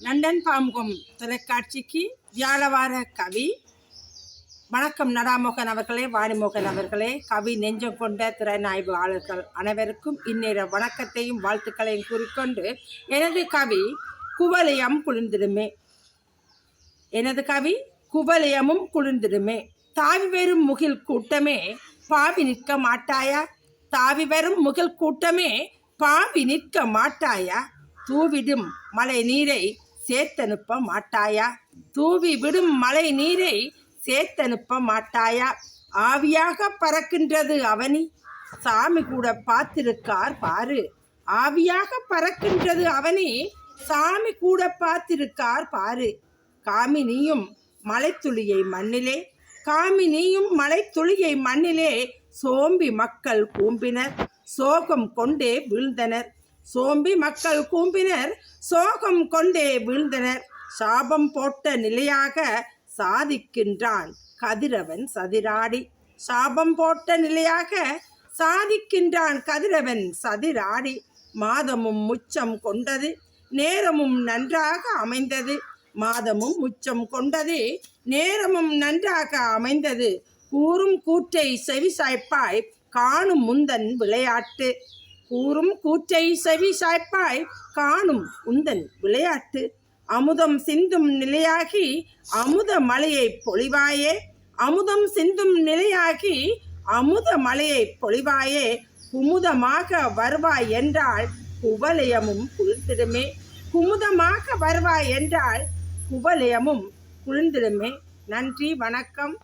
London Pamukam தொலைக்காட்சிக்கு வியாழவார கவி. வணக்கம் நடாமோகன் அவர்களே வாணிமோகன் அவர்களே. கவி நெஞ்சம் கொண்ட திறனாய்வாளர்கள் அனைவருக்கும் இந்நேர வணக்கத்தையும் வாழ்த்துக்களையும் கூறிக்கொண்டு எனது கவி குவலயம் குளிர்ந்திடுமே. எனது கவி குவலயமும் குளிர்ந்திடுமே. தாவி வரும் முகில் கூட்டமே பாவி நிற்க மாட்டாயா? தாவி வரும் முகில் கூட்டமே பாவி நிற்க மாட்டாயா? தூவிடும் மழை நீரை சேர்த்தனுப்ப மாட்டாயா? தூவி விடும் மழை நீரை சேர்த்தனுப்ப மாட்டாயா? ஆவியாக பறக்கின்றது அவனி. சாமி கூட பார்த்திருக்கார் பாரு. ஆவியாக பறக்கின்றது அவனி. சாமி கூட பார்த்திருக்கார் பாரு. காமினியும் மலைத்துளியை மண்ணிலே. காமினியும் மலைத்துளியை மண்ணிலே. சோம்பி மக்கள் கூம்பினர். சோகம் கொண்டே வீழ்ந்தனர். சோம்பி மக்கள் கூம்பினர் சோகம் கொண்டே வீழ்ந்தனர். சாபம் போட்ட நிலையாக சாதிக்கின்றான் கதிரவன் சதிராடி. சாபம் போட்ட நிலையாக சாதிக்கின்றான் கதிரவன் சதிராடி. மாதமும் முச்சம் கொண்டது நேரமும் நன்றாக அமைந்தது. மாதமும் முச்சம் கொண்டது நேரமும் நன்றாக அமைந்தது. கூறும் கூற்றை செவிசாய்ப்பாய் காணும் முந்தன் விளையாட்டு. கூறும் கூற்றை செவிசாய்ப்பாய் காணும் உந்தன் விளையாட்டு. அமுதம் சிந்தும் நிலையாகி அமுத மலையை பொழிவாயே. அமுதம் சிந்தும் நிலையாகி அமுத மலையை பொழிவாயே. குமுதமாக வருவாய் என்றால் குவலயமும் குளிர்ந்திடுமே. குமுதமாக வருவாய் என்றால் குவலயமும் குளிர்ந்திடுமே. நன்றி வணக்கம்.